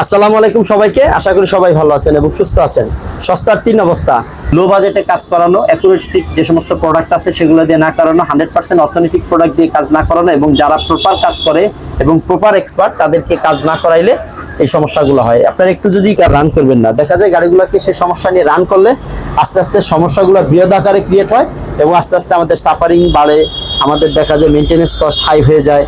আসসালামু আলাইকুম সবাইকে। আশা করি সবাই ভালো আছেন এবং সুস্থ আছেন। সস্তার তিন অবস্থা। লো বাজেটে কাজ করানো অ্যাকুরেট সিট যে সমস্ত প্রোডাক্ট আছে সেগুলো দিয়ে না করানো হান্ড্রেড পার্সেন্ট অর্থনৈতিক প্রোডাক্ট দিয়ে কাজ না করানো এবং যারা প্রপার কাজ করে এবং প্রপার এক্সপার্ট তাদেরকে কাজ না করাইলে এই সমস্যাগুলো হয়। আপনারা একটু যদি রান করবেন না, দেখা যায় গাড়িগুলোকে সেই সমস্যা নিয়ে রান করলে আস্তে আস্তে সমস্যাগুলো বৃহৎ আকারে ক্রিয়েট হয় এবং আস্তে আস্তে আমাদের সাফারিং বাড়ে। আমাদের দেখা যায় মেনটেনেন্স কস্ট হাই হয়ে যায়।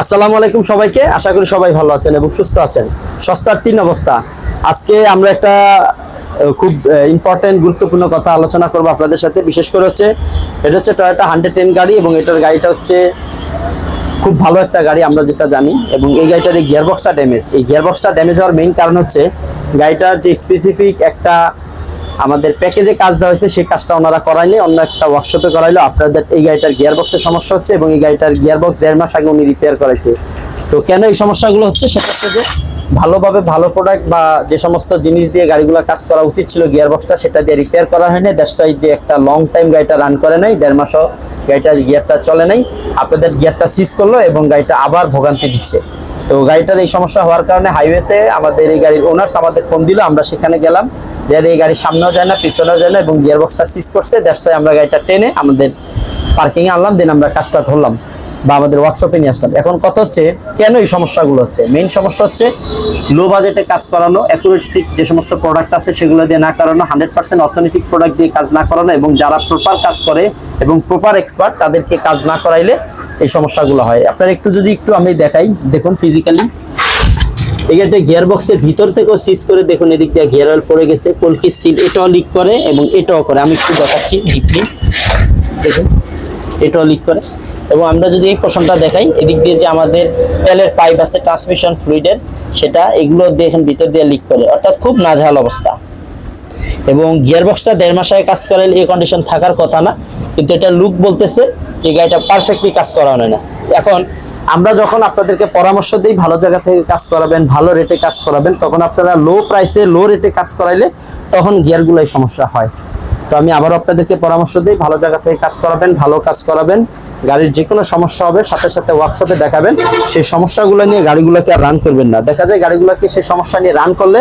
আসসালামু আলাইকুম সবাইকে। আশা করি সবাই ভালো আছেন এবং সুস্থ আছেন। সস্তার তিন অবস্থা। আজকে আমরা একটা খুব ইম্পর্টেন্ট গুরুত্বপূর্ণ কথা আলোচনা করব আপনাদের সাথে। বিশেষ করে হচ্ছে, এটা হচ্ছে টয়োটা হান্ড্রেড টেন গাড়ি এবং এটার গাড়িটা হচ্ছে খুব ভালো একটা গাড়ি, আমরা যেটা জানি। এবং এই গাড়িটার এই গিয়ারবক্সটা ড্যামেজ এই গিয়ারবক্সটা ড্যামেজ হওয়ার মেইন কারণ হচ্ছে, গাড়িটার যে স্পেসিফিক একটা আমাদের প্যাকেজে কাজ দেওয়া হয়েছে, সেই কাজটা ওনারা করাইলে, অন্য একটা ওয়ার্কশপে করাইলো আপনাদের এই গাড়িটার গিয়ারবক্সের সমস্যা হচ্ছে এবং এই গাড়িটার গিয়ারবক্স দেড় মাস আগে উনি রিপেয়ার করাইছে। তো কেন এই সমস্যাগুলো হচ্ছে? সেটা হচ্ছে যে ভালোভাবে ভালো প্রোডাক্ট বা যে সমস্ত জিনিস দিয়ে গাড়িগুলো কাজ করা উচিত ছিল গিয়ারবক্সটা সেটা দিয়ে রিপেয়ার করা হয়নি। দ্যাটস ওয়াই যে একটা লং টাইম গাড়িটা রান করে নাই, দেড় মাসও গাড়িটার গিয়ারটা চলে নাই। আপনাদের গিয়ারটা সিজ করল এবং গাড়িটা আবার ভোগান্তি দিচ্ছে। তো গাড়িটার এই সমস্যা হওয়ার কারণে হাইওয়েতে আমাদের এই গাড়ির ওনার্স আমাদের ফোন দিল, আমরা সেখানে গেলাম। যে এই গাড়ির সামনেও যায় না, পিছনেও যায় না এবং গিয়ারবক্সটা সিজ করছে। দ্যাটস ওয়াই আমরা গাড়িটা টেনে আমাদের পার্কিংয়ে আনলাম দেন আমরা কাজটা ধরলাম বা আমাদের ওয়ার্কশপে নিয়ে আসলাম। এখন কত হচ্ছে, কেন এই সমস্যাগুলো হচ্ছে? মেইন সমস্যা হচ্ছে লো বাজেটে কাজ করানো অ্যাকুরেট সিট যে সমস্ত প্রোডাক্ট আছে সেগুলো দিয়ে না করানো হান্ড্রেড পার্সেন্ট অর্থনৈতিক প্রোডাক্ট দিয়ে কাজ না করানো এবং যারা প্রপার কাজ করে এবং প্রপার এক্সপার্ট তাদেরকে কাজ না করাইলে এই সমস্যাগুলো হয়। আপনারা একটু যদি একটু আমি দেখাই, দেখুন ফিজিক্যালি এখানে গিয়ার বক্সের ভিতর থেকেও সিজ করে দেখুন, এদিক দিয়ে গিয়ার অয়েল পড়ে গেছে কলকি সিল এটাও লিক করে এবং এটাও করে। আমি একটু দেখাচ্ছি ডিপলি দেখুন। এটাও লিক করে। এবং আমরা যদি এই পোর্শনটা দেখাই, এদিক দিয়ে যে আমাদের তেলের পাইপ আছে ট্রান্সমিশন ফ্লুইডের সেটা এগুলো দেখেন ভিতর দিয়ে লিক করে। অর্থাৎ খুব নাজেহাল অবস্থা। এবং গিয়ারবক্সটা দেড় মাস আগে কাজ করে এই কন্ডিশন থাকার কথা না, কিন্তু এটা লুক বলতেছে যে গাড়িটা পারফেক্টলি কাজ করানো না। এখন আমরা যখন আপনাদেরকে পরামর্শ দিই, ভালো জায়গা থেকে কাজ করাবেন, ভালো রেটে কাজ করাবেন, তখন আপনারা লো প্রাইসে লো রেটে কাজ করাইলে তখন গিয়ারগুলোই সমস্যা হয়। তো আমি আবারও আপনাদেরকে পরামর্শ দিই, ভালো জায়গা থেকে কাজ করাবেন, ভালো কাজ করাবেন। গাড়ির যে কোনো সমস্যা হবে, সাথে সাথে ওয়ার্কশপে দেখাবেন। সেই সমস্যাগুলো নিয়ে গাড়িগুলোকে আর রান করবেন না। দেখা যায় গাড়িগুলোকে সেই সমস্যা নিয়ে রান করলে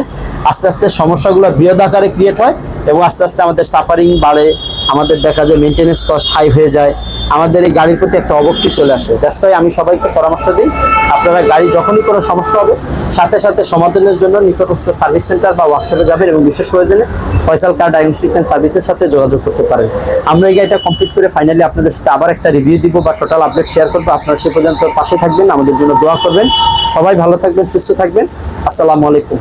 আস্তে আস্তে সমস্যাগুলো বৃহৎ আকারে ক্রিয়েট হয় এবং আস্তে আস্তে আমাদের সাফারিং বাড়ে। আমাদের দেখা যায় মেনটেনেন্স কস্ট হাই হয়ে যায়। আমাদের এই গাড়ির প্রতি একটা অবক্তি চলে আসে। দ্যাটস ওয়াই আমি সবাইকে পরামর্শ দিই, আপনারা গাড়ি যখনই কোনো সমস্যা হবে, সাথে সাথে সমাধানের জন্য নিকটস্থ সার্ভিস সেন্টার বা ওয়ার্কশপে যাবেন এবং বিশেষ প্রয়োজনে ফয়সাল কার ডায়াগনস্টিক্স অ্যান্ড সার্ভিসের সাথে যোগাযোগ করতে পারেন। আমরা এই গাড়িটা কমপ্লিট করে ফাইনালি আপনাদের সাথে আবার একটা রিভিউ দিব বা টোটাল আপডেট শেয়ার করব। আপনারা সে পর্যন্ত পাশে থাকবেন, আমাদের জন্য দোয়া করবেন। সবাই ভালো থাকবেন, সুস্থ থাকবেন। আসসালামু আলাইকুম।